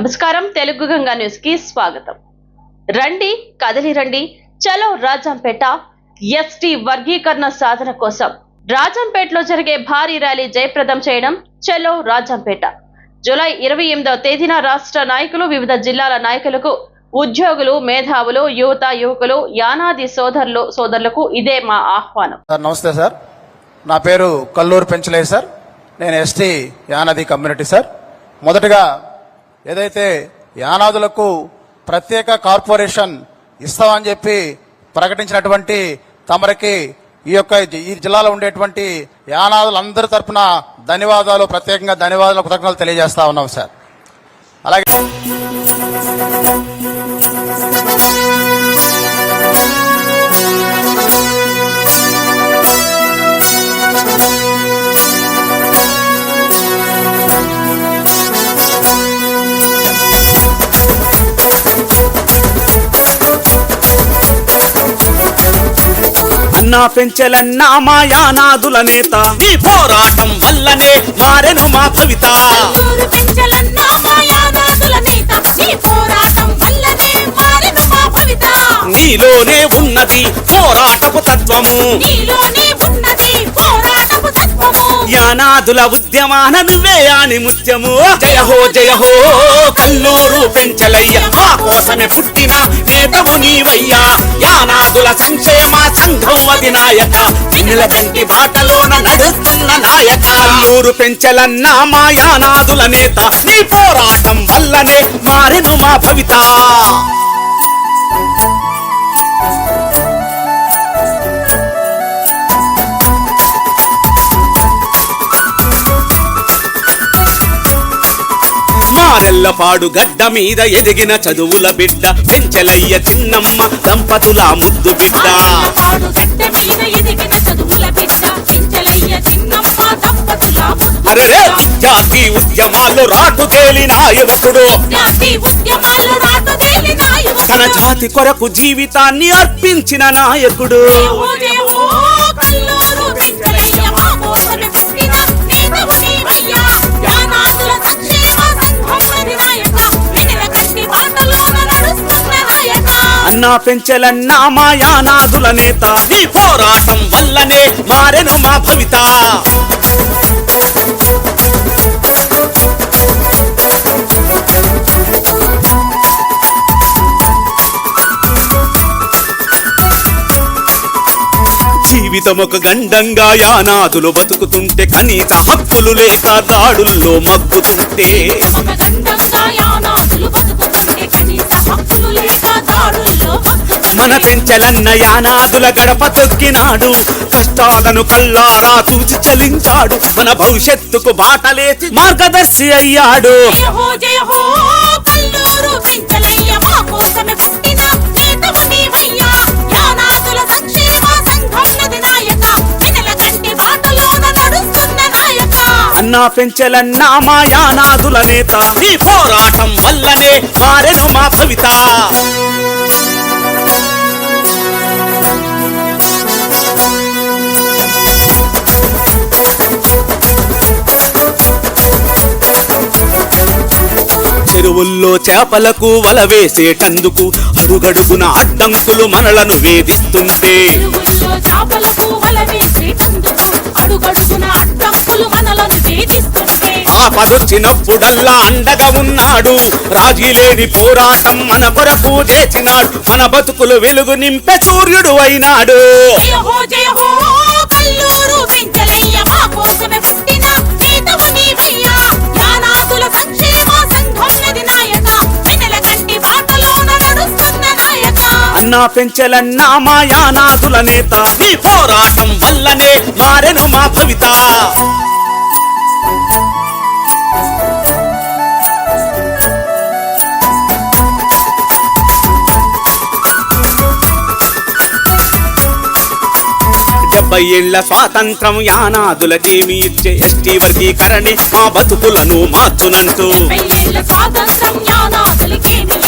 నమస్కారం తెలుగు గంగా న్యూస్కి స్వాగతం. రండి కదలి రండి. చలో రాజంపేట ఎస్టీ వర్గీకరణ సాధన కోసం రాజంపేటలో జరిగే భారీ ర్యాలీ జయప్రదం చేయడం చలో రాజంపేట. జూలై ఇరవై ఎనిమిదవ తేదీన రాష్ట్ర నాయకులు వివిధ జిల్లాల నాయకులకు ఉద్యోగులు మేధావులు యువత యువకులు యానాది సోదరులు సోదరులకు ఇదే మా ఆహ్వానం. సార్ నమస్తే సార్. నా పేరు కల్లూరు పెంచలే సార్. నేను ఎస్టీ యానాది కమ్యూనిటీ సార్. మొదటగా ఏదైతే యానాదులకు ప్రత్యేక కార్పొరేషన్ ఇస్తామని చెప్పి ప్రకటించినటువంటి తమరికి ఈ యొక్క ఈ జిల్లాలో ఉండేటువంటి యానాదులందరి తరపున ధన్యవాదాలు ప్రత్యేకంగా ధన్యవాదాలు కృతజ్ఞతలు తెలియజేస్తా ఉన్నాం సార్ అలాగే Thank you. నీ పెంచలన్నా మా యాదాదుల నేత. నీ పోరాటం వల్లనే మారెను మా భవిత నీలోనే ఉన్నది పోరాటపు తత్వము. నీలోనే అనాథుల ఉద్యమాన నువ్వే ఆని ముత్యము. జయ హో జయ హో కల్లూరు పెంచలయ్య. మా కోసమే పుట్టిన నేతవు నీవయ్యా. యానాదుల సంక్షేమ సంఘం అధినాయక. పిన్నెల కంటి బాటలోన నడుస్తున్న నాయక. కల్లూరు పెంచలన్న మా యానాదుల నేత. నీ పోరాటం వల్లనే మారెను మా భవిత. మారెల్లపాడు గడ్డ మీద ఎదిగిన చదువుల బిడ్డ పెంచలయ్య చిన్నమ్మ దంపతుల ముద్దు బిడ్డ. జాతి ఉద్యమాలు రాటు తేలిన యువకుడు. తన జాతి కొరకు జీవితాన్ని అర్పించిన నాయకుడు. అన్నా పెంచెలన్నా మా యానాదుల నేత. నీ పోరాటం వల్లనే మారెను మా భవిత. జీవితం ఒక గండంగా యానాదులు బతుకుతుంటే కనీస హక్కులు లేక దాడుల్లో మగ్గుతుంటే పెంచలన్న యానాదుల గడప తొక్కినాడు. కష్టాలను కల్లారా చూసి చలించాడు. మన భవిష్యత్తుకు బాటలేసి మార్గదర్శి అయ్యాడు. అన్నా పెంచలన్న మా యానాదుల నేత ఈ పోరాటం వల్లనే మారెను మా భవిత. చెరువుల్లో చేపలకు వల వేసేటందుకు అడుగడుగున అడ్డంకులు మనలను వేధిస్తుంటే ఆపదొచ్చినప్పుడల్లా అండగా ఉన్నాడు. రాజీ లేని పోరాటం మన కొరకు చేసినాడు. మన బతుకులు వెలుగు నింపే సూర్యుడు అయినాడు. జయ హో జయ హో నా పెంచెలన్నా మా యానాదుల నేత. నీ పోరాటం వల్లనే మారెను మా భవిత. డెబ్బై ఏళ్ళ స్వాతంత్రం యానాదులకేమి ఇచ్చే ఎస్టీ వర్గీకరణే మా బతుకులను మార్చునంటూ. స్వాతంత్రం యానాదులకేమి